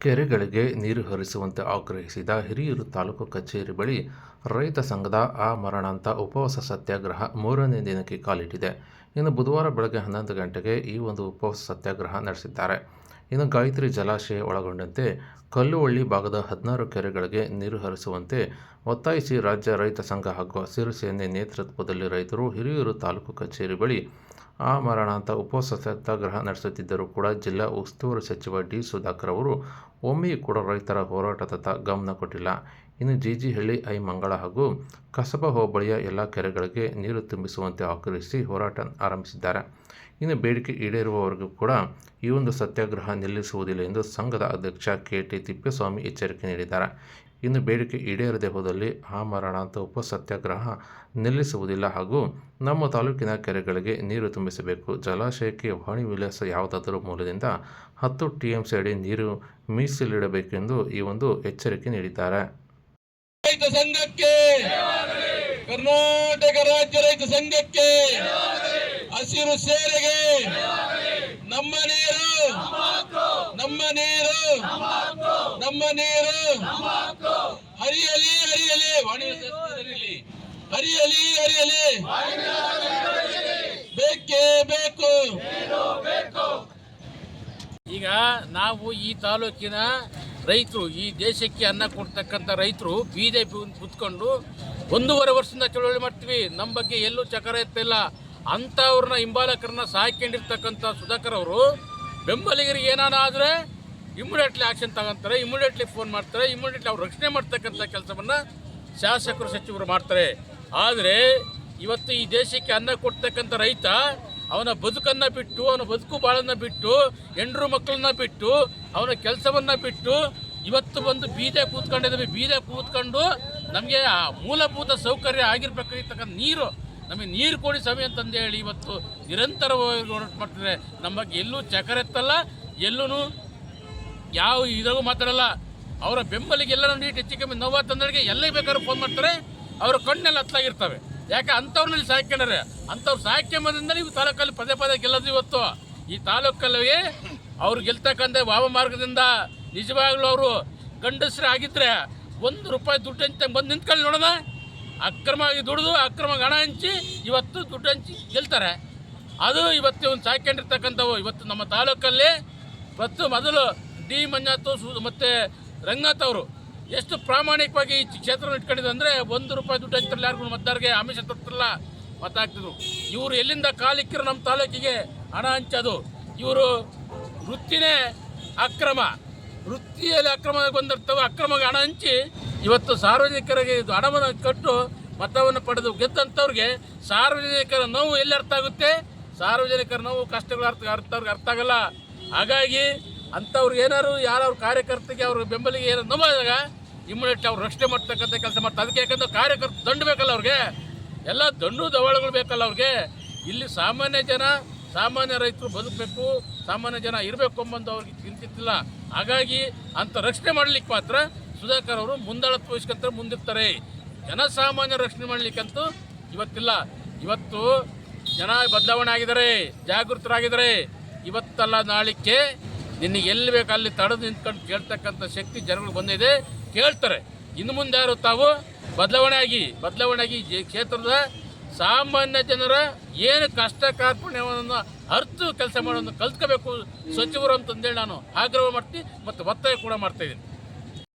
ಕೆರೆಗಳಿಗೆ ನೀರು ಹರಿಸುವಂತೆ ಆಗ್ರಹಿಸಿದ ಹಿರಿಯೂರು ತಾಲೂಕು ಕಚೇರಿ ಬಳಿ ರೈತ ಸಂಘದ ಆ ಮರಣಾಂತ ಉಪವಾಸ ಸತ್ಯಾಗ್ರಹ ಮೂರನೇ ದಿನಕ್ಕೆ ಕಾಲಿಟ್ಟಿದೆ. ಇನ್ನು ಬುಧವಾರ ಬೆಳಗ್ಗೆ ಹನ್ನೊಂದು ಗಂಟೆಗೆ ಈ ಒಂದು ಉಪವಾಸ ಸತ್ಯಾಗ್ರಹ ನಡೆಸಿದ್ದಾರೆ. ಇನ್ನು ಗಾಯತ್ರಿ ಜಲಾಶಯ ಒಳಗೊಂಡಂತೆ ಕಲ್ಲುವಳ್ಳಿ ಭಾಗದ ಹದಿನಾರು ಕೆರೆಗಳಿಗೆ ನೀರು ಹರಿಸುವಂತೆ ಒತ್ತಾಯಿಸಿ ರಾಜ್ಯ ರೈತ ಸಂಘ ಹಾಗೂ ಹಸಿರು ಸೇನೆ ನೇತೃತ್ವದಲ್ಲಿ ರೈತರು ಹಿರಿಯೂರು ತಾಲೂಕು ಕಚೇರಿ ಬಳಿ ಆಮರಣಾಂತ ಉಪವಾಸ ಸತ್ಯಾಗ್ರಹ ನಡೆಸುತ್ತಿದ್ದರೂ ಕೂಡ ಜಿಲ್ಲಾ ಉಸ್ತುವಾರಿ ಸಚಿವ ಡಿ ಸುಧಾಕರ್ ಅವರು ಒಮ್ಮೆಯೂ ಕೂಡ ರೈತರ ಹೋರಾಟದತ್ತ ಗಮನ ಕೊಟ್ಟಿಲ್ಲ. ಇನ್ನು ಜಿಜಿಹಳ್ಳಿ ಐ ಮಂಗಳ ಹಾಗೂ ಕಸಬಾ ಹೋಬಳಿಯ ಎಲ್ಲ ಕೆರೆಗಳಿಗೆ ನೀರು ತುಂಬಿಸುವಂತೆ ಆಗ್ರಹಿಸಿ ಹೋರಾಟ ಆರಂಭಿಸಿದ್ದಾರೆ. ಇನ್ನು ಬೇಡಿಕೆ ಈಡೇರುವವರೆಗೂ ಕೂಡ ಈ ಒಂದು ಸತ್ಯಾಗ್ರಹ ನಿಲ್ಲಿಸುವುದಿಲ್ಲ ಎಂದು ಸಂಘದ ಅಧ್ಯಕ್ಷ ಕೆ ಟಿ ತಿಪ್ಪೇಸ್ವಾಮಿ ಎಚ್ಚರಿಕೆ ನೀಡಿದ್ದಾರೆ. ಇನ್ನು ಬೇಡಿಕೆ ಈಡೇರದೆ ಹೋದಲ್ಲಿ ಆ ಮರಣಾಂತ ಉಪ ಸತ್ಯಾಗ್ರಹ ನಿಲ್ಲಿಸುವುದಿಲ್ಲ ಹಾಗೂ ನಮ್ಮ ತಾಲೂಕಿನ ಕೆರೆಗಳಿಗೆ ನೀರು ತುಂಬಿಸಬೇಕು. ಜಲಾಶಯಕ್ಕೆ ವಾಣಿ ವಿಲಾಸ ಯಾವುದಾದರೂ ಮೂಲದಿಂದ ಹತ್ತು ಟಿ ಎಂ ಸಿ ಅಡಿ ನೀರು ಮೀಸಲಿಡಬೇಕೆಂದು ಈ ಒಂದು ಎಚ್ಚರಿಕೆ ನೀಡಿದ್ದಾರೆ. ರೈತ ಸಂಘಕ್ಕೆ, ಕರ್ನಾಟಕ ರಾಜ್ಯ ರೈತ ಸಂಘಕ್ಕೆ ಹಸಿರು ಸೇರೆಗೆ ನಮ್ಮ ನೀರು ನಮ್ಮ ನೀರು ನಮ್ಮ ನೀರು. ಹರಿಯಲಿ ಹರಿಯಲಿ ಹರಿಯಲಿ ಹರಿಯಲಿ. ಬೇಕೇ ಬೇಕು. ಈಗ ನಾವು ಈ ತಾಲೂಕಿನ ರೈತರು ಈ ದೇಶಕ್ಕೆ ಅನ್ನ ಕೊಡ್ತಕ್ಕಂಥ ರೈತರು ಬೀದೆ ಕುತ್ಕೊಂಡು ಒಂದೂವರೆ ವರ್ಷದಿಂದ ಚಳುವಳಿ ಮಾಡ್ತೀವಿ. ನಮ್ಮ ಬಗ್ಗೆ ಎಲ್ಲೂ ಚಕರ ಎತ್ತಿಲ್ಲ. ಅಂಥವ್ರನ್ನ ಹಿಂಬಾಲಕರನ್ನ ಸಾಯ್ಕೊಂಡಿರ್ತಕ್ಕಂಥ ಸುಧಾಕರ್ ಅವರು ಬೆಂಬಲಿಗರಿಗೆ ಏನಾನ ಆದರೆ ಇಮಿಡಿಯೇಟ್ಲಿ ಆಕ್ಷನ್ ತಗೊಂತಾರೆ ಇಮಿಡಿಯೇಟ್ಲಿ ಫೋನ್ ಮಾಡ್ತಾರೆ ಇಮಿಡಿಯೇಟ್ಲಿ ಅವ್ರು ರಕ್ಷಣೆ ಮಾಡ್ತಕ್ಕಂಥ ಕೆಲಸವನ್ನು ಶಾಸಕರು, ಸಚಿವರು ಮಾಡ್ತಾರೆ. ಆದರೆ ಇವತ್ತು ಈ ದೇಶಕ್ಕೆ ಅನ್ನ ಕೊಡ್ತಕ್ಕಂಥ ರೈತ ಅವನ ಬದುಕನ್ನ ಬಿಟ್ಟು, ಅವನ ಬದುಕು ಬಾಳನ್ನ ಬಿಟ್ಟು, ಹೆಂಡ್ರು ಮಕ್ಕಳನ್ನ ಬಿಟ್ಟು, ಅವನ ಕೆಲಸವನ್ನ ಬಿಟ್ಟು, ಇವತ್ತು ಬಂದು ಬೀದೆ ಕೂತ್ಕೊಂಡಿದ್ದೀವಿ. ಬೀದೆ ಕೂತ್ಕೊಂಡು ನಮಗೆ ಆ ಮೂಲಭೂತ ಸೌಕರ್ಯ ಆಗಿರ್ಬೇಕಾಗಿರ್ತಕ್ಕಂಥ ನೀರು, ನಮಗೆ ನೀರು ಕೊಡಿ ಸಮಯ ಅಂತಂದು ಹೇಳಿ ಇವತ್ತು ನಿರಂತರವಾಗಿ ಹೋರಾಟ ಮಾಡ್ತಾರೆ ನಮ್ಮ ಬಗ್ಗೆ ಎಲ್ಲೂ ಚಕರೆತ್ತಲ್ಲ ಎಲ್ಲೂ ಯಾವ ಇದಾಗೂ ಮಾತಾಡಲ್ಲ. ಅವರ ಬೆಂಬಲಿಗೆ ಎಲ್ಲರೂ ನೀಟ್ ಹೆಚ್ಚು ಕಮ್ಮಿ ನೋವು ತಂದಳಿಗೆ ಎಲ್ಲೇ ಬೇಕಾದ್ರೂ ಫೋನ್ ಮಾಡ್ತಾರೆ. ಅವರ ಕಣ್ಣೆಲ್ಲ ಹತ್ತಲಾಗಿರ್ತವೆ ಯಾಕೆ ಅಂಥವ್ರನ್ನಲ್ಲಿ ಸಾಯ್ಕೊಂಡ್ರೆ? ಅಂಥವ್ರು ಸಾಯ್ಕೊಂಬಂದಿಂದ ನೀವು ತಾಲೂಕಲ್ಲಿ ಪದೇ ಪದೇ ಗೆಲ್ಲೋದು ಇವತ್ತು. ಈ ತಾಲೂಕಲ್ಲಿ ಅವ್ರು ಗೆಲ್ತಕ್ಕಂಥ ವಾಮ ಮಾರ್ಗದಿಂದ ನಿಜವಾಗ್ಲೂ ಅವರು ಗಂಡಸರು ಆಗಿದ್ರೆ ಒಂದು ರೂಪಾಯಿ ದುಡ್ಡು ಹಂಚ ಬಂದು ನಿಂತ್ಕೊಳ್ಳಿ ನೋಡೋಣ. ಅಕ್ರಮ ದುಡಿದು ಅಕ್ರಮ ಹಣ ಹಂಚಿ ಇವತ್ತು ದುಡ್ಡು ಹಂಚಿ ಗೆಲ್ತಾರೆ. ಅದು ಇವತ್ತು ಒಂದು ಸಾಯ್ಕೊಂಡಿರ್ತಕ್ಕಂಥವು. ಇವತ್ತು ನಮ್ಮ ತಾಲೂಕಲ್ಲಿ ಇವತ್ತು ಮೊದಲು ಡಿ ಮಂಜಾತು ಮತ್ತು ರಂಗನಾಥ್ ಅವರು ಎಷ್ಟು ಪ್ರಾಮಾಣಿಕವಾಗಿ ಈ ಕ್ಷೇತ್ರವನ್ನು ಇಟ್ಕೊಂಡಿದ್ದು ಅಂದರೆ ಒಂದು ರೂಪಾಯಿ ದುಡ್ಡು ಹಂಚ್ತಾರಲ್ಲ ಯಾರಿಗೂ ಮತದಾರರಿಗೆ ಆಮಿಷ ತರ್ತಿರಲ್ಲ. ಮತ ಹಾಕ್ತಿದ್ರು ಇವರು ಎಲ್ಲಿಂದ ಕಾಲಿಕ್ಕಿರು ನಮ್ಮ ತಾಲೂಕಿಗೆ ಹಣ ಹಂಚೋದು. ಇವರು ವೃತ್ತಿನೇ ಅಕ್ರಮ. ವೃತ್ತಿಯಲ್ಲಿ ಅಕ್ರಮ ಬಂದಿರ್ತವೆ ಅಕ್ರಮಕ್ಕೆ ಹಣ ಹಂಚಿ ಇವತ್ತು ಸಾರ್ವಜನಿಕರಿಗೆ ಇದು ಹಣವನ್ನು ಕಟ್ಟು ಮತವನ್ನು ಪಡೆದು ಗೆದ್ದಂಥವ್ರಿಗೆ ಸಾರ್ವಜನಿಕರ ನೋವು ಎಲ್ಲಿ ಅರ್ಥ ಆಗುತ್ತೆ? ಸಾರ್ವಜನಿಕರ ನೋವು ಕಷ್ಟಗಳು ಅರ್ಥ ಅರ್ಥ ಅವ್ರಿಗೆ ಅರ್ಥ ಆಗಲ್ಲ. ಹಾಗಾಗಿ ಅಂಥವ್ರಿಗೆ ಏನಾದ್ರು ಯಾರವ್ರ ಕಾರ್ಯಕರ್ತರಿಗೆ ಅವ್ರ ಬೆಂಬಲಿಗೆ ಏನಾದ್ರು ನೋವಾದಾಗ ಇಮಿಡಿಯೇಟ್ ಅವ್ರು ರಕ್ಷಣೆ ಮಾಡ್ತಕ್ಕಂಥ ಕೆಲಸ ಮಾಡ್ತಾರೆ. ಅದಕ್ಕೆ ಯಾಕಂದ್ರೆ ಕಾರ್ಯಕರ್ತ ದಂಡು ಬೇಕಲ್ಲ ಅವ್ರಿಗೆ? ಎಲ್ಲ ದಂಡು ದವಳಗಳು ಬೇಕಲ್ಲ ಅವ್ರಿಗೆ? ಇಲ್ಲಿ ಸಾಮಾನ್ಯ ಜನ, ಸಾಮಾನ್ಯ ರೈತರು ಬದುಕಬೇಕು, ಸಾಮಾನ್ಯ ಜನ ಇರಬೇಕು ಅಂಬಂದು ಅವ್ರಿಗೆ ಚಿಂತಿತ್ತಿಲ್ಲ. ಹಾಗಾಗಿ ಅಂತ ರಕ್ಷಣೆ ಮಾಡಲಿಕ್ಕೆ ಮಾತ್ರ ಸುಧಾಕರ್ ಅವರು ಮುಂದಾಳತ್ವ ವಹಿಸ್ಕೊಂತಾರೆ, ಮುಂದಿರ್ತಾರೆ. ಜನಸಾಮಾನ್ಯ ರಕ್ಷಣೆ ಮಾಡಲಿಕ್ಕಂತೂ ಇವತ್ತಿಲ್ಲ. ಇವತ್ತು ಜನ ಬದಲಾವಣೆ ಆಗಿದ್ದಾರೆ, ಜಾಗೃತರಾಗಿದ್ದಾರೆ. ಇವತ್ತಲ್ಲ ನಾಳಿಕೆ ನಿನಗೆ ಎಲ್ಲಿ ಬೇಕು ಅಲ್ಲಿ ತಡೆದು ನಿಂತ್ಕೊಂಡು ಕೇಳ್ತಕ್ಕಂಥ ಶಕ್ತಿ ಜನಗಳಿಗೆ ಬಂದಿದೆ. ಕೇಳ್ತಾರೆ. ಇನ್ನು ಮುಂದೆ ಯಾರು ತಾವು? ಬದಲಾವಣೆ ಆಗಿ ಬದಲಾವಣೆ ಆಗಿ ಕ್ಷೇತ್ರದ ಸಾಮಾನ್ಯ ಜನರ ಏನು ಕಷ್ಟ ಕಾರ್ಪಣ್ಯವನ್ನು ಅರ್ಥ ಕೆಲಸ ಮಾಡೋದನ್ನು ಕಲ್ತ್ಕೋಬೇಕು ಸಚಿವರು ಅಂತಂದೇಳಿ ನಾನು ಆಗ್ರಹ ಮಾಡ್ತೀನಿ ಮತ್ತು ಒತ್ತಾಯ ಕೂಡ ಮಾಡ್ತಾ ಇದ್ದೀನಿ.